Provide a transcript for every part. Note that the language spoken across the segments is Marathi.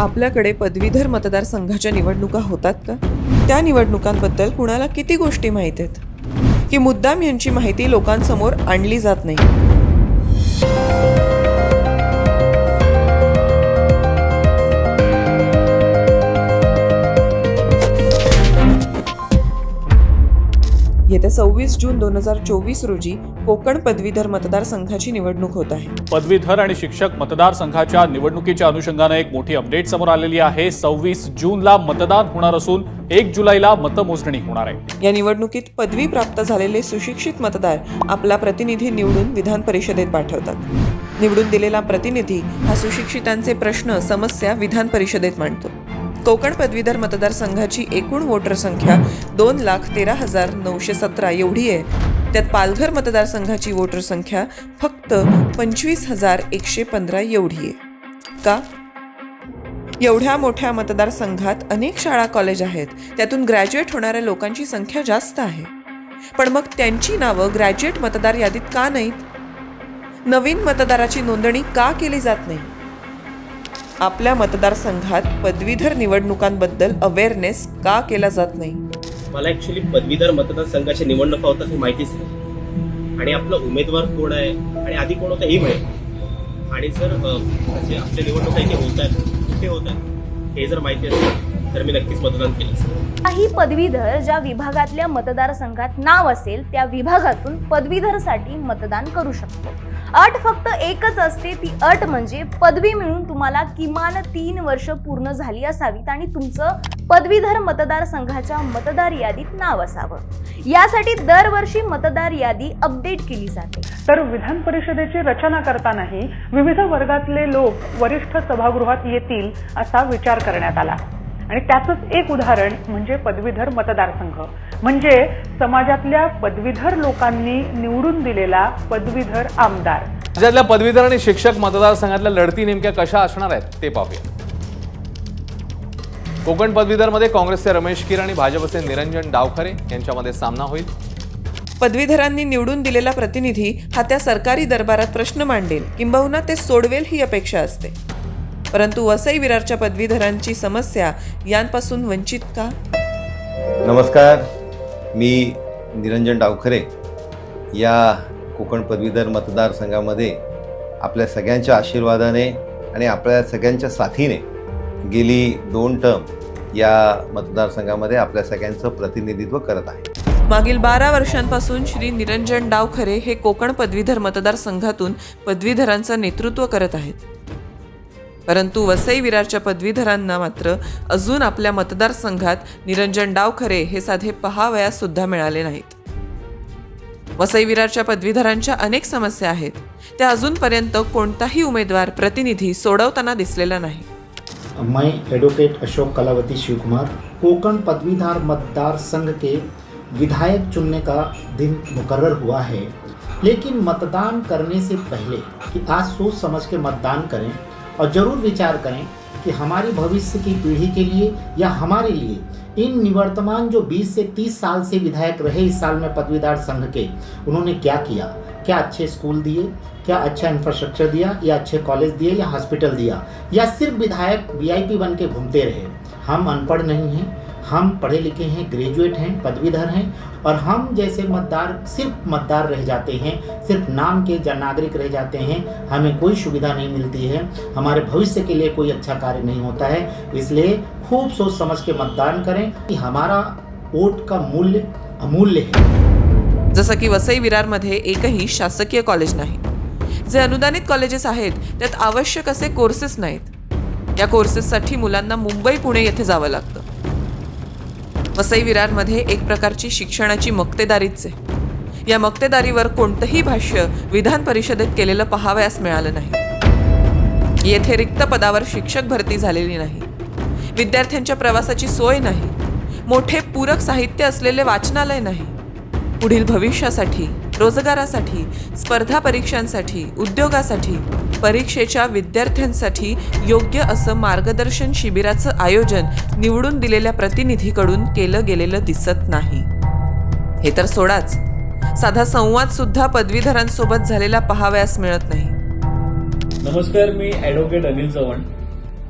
आपल्याकडे पदवीधर मतदारसंघाच्या निवडणुका होतात का? त्या निवडणुकांबद्दल कुणाला किती गोष्टी माहीत आहेत? की मुद्दाम यांची माहिती लोकांसमोर आणली जात नाही? येत्या सव्वीस जून दोन हजार चोवीस रोजी कोकण पदवीधर मतदारसंघाची निवडणूक होत आहे. पदवीधर आणि शिक्षक मतदारसंघाच्या निवडणुकीच्या अनुषंगाने एक मोठी अपडेट समोर आलेली आहे. सव्वीस जूनला मतदान होणार असून एक जुलैला मतमोजणी होणार आहे. या निवडणुकीत पदवी प्राप्त झालेले सुशिक्षित मतदार आपला प्रतिनिधी निवडून विधान परिषदेत पाठवतात. निवडून दिलेला प्रतिनिधी हा सुशिक्षितांचे प्रश्न समस्या विधान परिषदेत मांडतो. कोकण पदवीधर मतदारसंघाची एकूण वोटर संख्या दोन लाख तेरा हजार नऊशे सतरा एवढी आहे. त्यात पालघर मतदारसंघाची वोटर संख्या फक्त पंचवीस हजार एकशे पंधरा एवढी आहे. का? एवढ्या मोठ्या मतदारसंघात अनेक शाळा कॉलेज आहेत. त्यातून ग्रॅज्युएट होणाऱ्या लोकांची संख्या जास्त आहे. पण मग त्यांची नावं ग्रॅज्युएट मतदार यादीत का नाहीत? नवीन मतदाराची नोंदणी का केली जात नाही? आपल्या मतदारसंघात पदवीधर निवडणुकांबद्दल अवेअरनेस का केला जात नाही? मला ऍक्च्युली पदवीधर मतदारसंघाच्या निवडणुका होतात हे माहितीच नाही. आणि आपला उमेदवार कोण आहे? आणि आधी कोण होता हे माहिती आणि जर अ, जे आपल्या निवडणुका इथे होत आहेत कुठे होत आहेत हे जर माहिती असेल तर मी नक्कीच मतदान केलं असतं काही पदवीधर ज्या विभागातल्या मतदारसंघात नाव असेल त्या विभागातून पदवीधरसाठी मतदान करू शकतो. अट फक्त एकच असते ती अट म्हणजे पदवी मिळून तुम्हाला किमान तीन वर्ष पूर्ण झाली असावीत आणि तुमचं पदवीधर मतदारसंघाच्या मतदार यादीत नाव असावं. यासाठी दरवर्षी मतदार यादी अपडेट केली जाते. तर विधान परिषदेची रचना करतानाही विविध वर्गातले लोक वरिष्ठ सभागृहात येतील असा विचार करण्यात आला. आणि त्याचंच एक उदाहरण म्हणजे पदवीधर मतदारसंघ म्हणजे समाजातल्या पदवीधर लोकांनी निवडून दिलेला पदवीधर आमदार. राज्यातल्या पदवीधर आणि शिक्षक मतदारसंघातल्या लढती नेमक्या कशा असणार आहेत ते पाहूया. कोकण पदवीधरमध्ये काँग्रेसचे रमेश किर आणि भाजपचे निरंजन डावखरे यांच्यामध्ये सामना होईल. पदवीधरांनी निवडून दिलेला प्रतिनिधी हा त्या सरकारी दरबारात प्रश्न मांडेल. किंबहुना ते सोडवेल ही अपेक्षा असते. परंतु वसई विरारच्या पदवीधरांची समस्या यांपासून वंचित का? नमस्कार मी निरंजन डावखरे. या कोकण पदवीधर मतदारसंघामध्ये आपल्या सगळ्यांच्या आशीर्वादाने आणि आपल्या सगळ्यांच्या साथीने गेली दोन टर्म या मतदारसंघामध्ये आपल्या सगळ्यांचं प्रतिनिधित्व करत आहे. मागील बारा वर्षांपासून श्री निरंजन डावखरे हे कोकण पदवीधर मतदारसंघातून पदवीधरांचं नेतृत्व करत आहेत. परंतु वसई विरारच्या पदवीधरांना मात्र अजून आपल्या मतदारसंघात निरंजन डावखरे हे साधे पहावयास सुद्धा मिळाले नाहीत. वसई विरारच्या पदवीधरांच्या अनेक समस्या आहेत. त्या अजूनपर्यंत कोणताही उमेदवार प्रतिनिधी सोडवताना दिसलेला नाही. मैं एडवोकेट अशोक कलावती शिवकुमार कोकण पदवीधर मतदार संघ के विधायक चुनने का दिन मुकर्र हुआ है. लेकिन मतदान करने से पहले कि आज सोच समझ के मतदान करें और ज़रूर विचार करें कि हमारी भविष्य की पीढ़ी के लिए या हमारे लिए इन निवर्तमान जो 20 से 30 साल से विधायक रहे इस साल में पदवीदार संघ के, उन्होंने क्या किया? क्या अच्छे स्कूल दिए? क्या अच्छा इंफ्रास्ट्रक्चर दिया? या अच्छे कॉलेज दिए? या हॉस्पिटल दिया? या सिर्फ़ विधायक वीआईपी बन के घूमते रहे? हम अनपढ़ नहीं हैं। हम पढ़े लिखे हैं ग्रेजुएट हैं पदवीधर हैं और हम जैसे मतदार सिर्फ मतदार रह जाते हैं सिर्फ नाम के जन नागरिक रह जाते हैं हमें कोई सुविधा नहीं मिलती है हमारे भविष्य के लिए कोई अच्छा कार्य नहीं होता है इसलिए खूब सोच समझ के मतदान करें कि हमारा वोट का मूल्य अमूल्य है। जसं की वसई विरारमध्ये एकही शासकीय कॉलेज नाही जे अनुदानित कॉलेजेस आहेत त्यात आवश्यक असे कोर्सेस नाहीत. या कोर्सेससाठी मुलांना मुंबई पुणे येथे जावं लागतं. वसई विरारमध्ये एक प्रकारची शिक्षणाची मक्तेदारीच आहे. या मक्तेदारीवर कोणतंही भाष्य विधान परिषदेत केलेलं पहावयास मिळालं नाही. येथे रिक्त पदावर शिक्षक भरती झालेली नाही. विद्यार्थ्यांच्या प्रवासाची सोय नाही. मोठे पूरक साहित्य असलेले वाचनालय नाही. पुढील भविष्यासाठी रोजगारासाठी स्पर्धा परीक्षांसाठी उद्योगासाठी परीक्षेच्या विद्यार्थ्यांसाठी योग्य असं मार्गदर्शन शिबिराचं आयोजन निवडून दिलेल्या प्रतिनिधीकडून केलं गेलेलं दिसत नाही. हे तर सोडाच. साधा संवाद सुद्धा पदवीधरांसोबत झालेला पहावयास मिळत नाही. नमस्कार मी ॲडव्होकेट अनिल चव्हाण.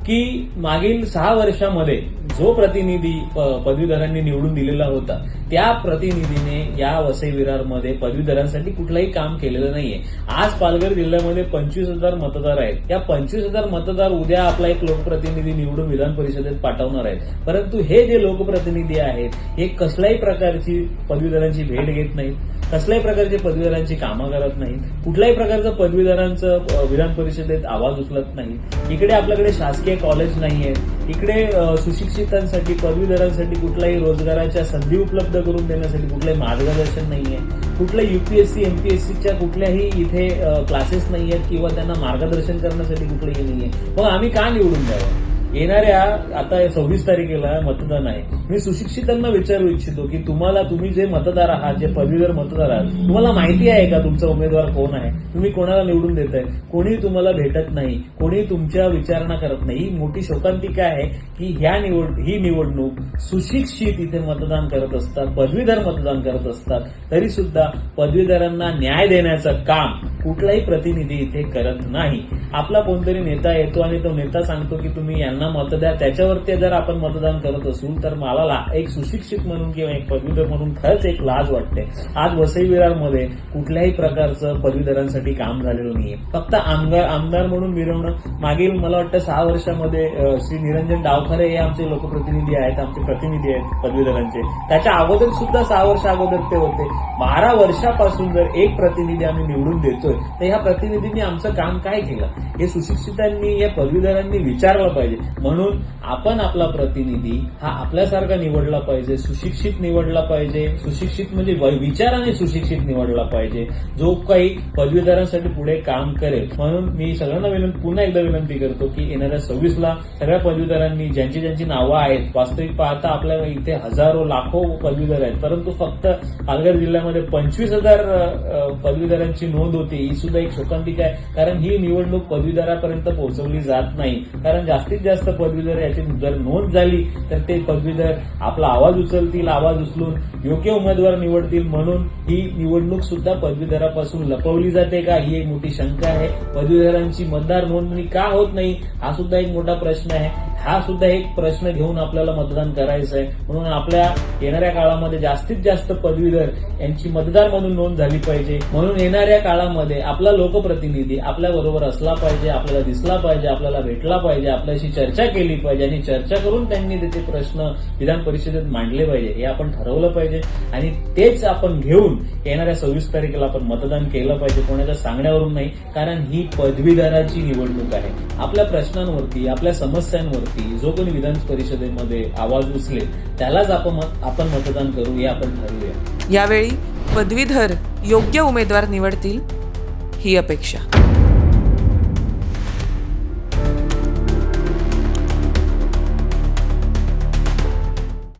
की मागील सहा वर्षामध्ये जो प्रतिनिधी पदवीधरांनी निवडून दिलेला होता त्या प्रतिनिधीने या वसई विरारमध्ये पदवीधरांसाठी कुठलंही काम केलेलं नाहीये. आज पालघर जिल्ह्यामध्ये पंचवीस हजार मतदार आहेत. या पंचवीस हजार मतदार उद्या आपला एक लोकप्रतिनिधी निवडून विधान परिषदेत पाठवणार आहेत. परंतु हे जे लोकप्रतिनिधी आहेत हे कसल्याही प्रकारची पदवीधरांची भेट घेत नाहीत. कसल्याही प्रकारचे पदवीधरांची कामं करत नाहीत कुठल्याही प्रकारचं पदवीधरांचं विधान परिषदेत आवाज उचलत नाही इकडे आपल्याकडे शासकीय कॉलेज नाहीये. इकडे सुशिक्षितांसाठी पदवीधरांसाठी कुठल्याही रोजगाराच्या संधी उपलब्ध करून देण्यासाठी कुठलंही मार्गदर्शन नाहीये. कुठल्या युपीएससी एमपीएससीच्या कुठल्याही इथे क्लासेस नाहीयेत किंवा त्यांना मार्गदर्शन करण्यासाठी कुठलंही नाहीये. मग आम्ही का निवडून द्यावं? येणाऱ्या आता सव्वीस तारखेला मतदान आहे. मी सुशिक्षितांना विचारू इच्छितो की तुम्हाला तुम्ही जे मतदार आहात जे पदवीधर मतदार आहात तुम्हाला माहिती आहे का तुमचा उमेदवार कोण आहे? तुम्ही कोणाला निवडून देत आहे कोणी तुम्हाला भेटत नाही कोणी तुमच्या विचारणा करत नाही. ही मोठी शोकांतिका आहे की ह्या निवड ही निवडणूक सुशिक्षित इथे मतदान करत असतात पदवीधर मतदान करत असतात. तरी सुद्धा पदवीधरांना न्याय देण्याचं काम कुठलाही प्रतिनिधी इथे करत नाही. आपला कोणतरी नेता येतो आणि तो नेता सांगतो की तुम्ही यांना मत द्या. त्याच्यावरती जर आपण मतदान करत असू तर मला एक सुशिक्षित म्हणून किंवा एक पदवीधर म्हणून खरंच एक लाज वाटते. आज वसई विरारमध्ये कुठल्याही प्रकारचं पदवीधरांसाठी काम झालेलं नाहीये. फक्त आमदार आमदार म्हणून मिरवणं मागील मला वाटतं सहा वर्षामध्ये श्री निरंजन डावखरे हे आमचे लोकप्रतिनिधी आहेत आमचे प्रतिनिधी आहेत पदवीधरांचे. त्याच्या अगोदर सुद्धा सहा वर्ष अगोदर ते होते. बारा वर्षापासून जर एक प्रतिनिधी आम्ही निवडून देतोय तर ह्या प्रतिनिधींनी आमचं काम काय केलं? हे सुशिक्षितांनी या पदवीधरांनी विचारलं पाहिजे. म्हणून आपण आपला प्रतिनिधी हा आपल्यासारखा निवडला पाहिजे सुशिक्षित निवडला पाहिजे. सुशिक्षित म्हणजे विचाराने सुशिक्षित निवडला पाहिजे. जो काही पदवीधरांसाठी पुढे काम करेल. म्हणून मी सगळ्यांना विनंती पुन्हा एकदा विनंती करतो की येणाऱ्या सव्वीसला सगळ्या पदवीधरांनी ज्यांची ज्यांची नावं आहेत वास्तविक पाहता आपल्या इथे हजारो लाखो पदवीधर आहेत. परंतु फक्त पालघर जिल्ह्यामध्ये पंचवीस हजार पदवीधरांची नोंद होती. ही सुद्धा एक शोकांतिका आहे. कारण ही निवडणूक पदवीधरापर्यंत पोहोचवली जात नाही. कारण जास्तीत जास्त पदवीधर याची जर नोंद झाली तर ते पदवीधर आपला आवाज उचलतील आवाज उचलून योग्य उमेदवार निवडतील म्हणून ही निवडणूक सुद्धा पदवीधरापासून लपवली जाते का? ही एक मोठी शंका आहे. पदवीधरांची मतदार नोंदणी का होत नाही? हा सुद्धा एक मोठा प्रश्न आहे. हा सुद्धा एक प्रश्न घेऊन आपल्याला मतदान करायचं आहे म्हणून आपल्या येणाऱ्या काळामध्ये जास्तीत जास्त पदवीधर यांची मतदार म्हणून नोंद झाली पाहिजे. म्हणून येणाऱ्या काळामध्ये आपला लोकप्रतिनिधी आपल्या बरोबर असला पाहिजे आपल्याला दिसला पाहिजे आपल्याला भेटला पाहिजे आपल्याशी चर्चा केली पाहिजे आणि चर्चा करून त्यांनी त्याचे प्रश्न विधान परिषदेत मांडले पाहिजे. हे आपण ठरवलं पाहिजे आणि तेच आपण घेऊन येणाऱ्या सव्वीस तारखेला आपण मतदान केलं पाहिजे. कोणाच्या सांगण्यावरून नाही कारण ही पदवीधराची निवडणूक आहे. आपल्या प्रश्नांवरती आपल्या समस्यांवरती जो कोणी विधान परिषदेमध्ये आवाज उचले त्यालाच आपण मत- आपण मतदान करू हे आपण ठरवूया. यावेळी पदवीधर योग्य उमेदवार निवडतील ही अपेक्षा.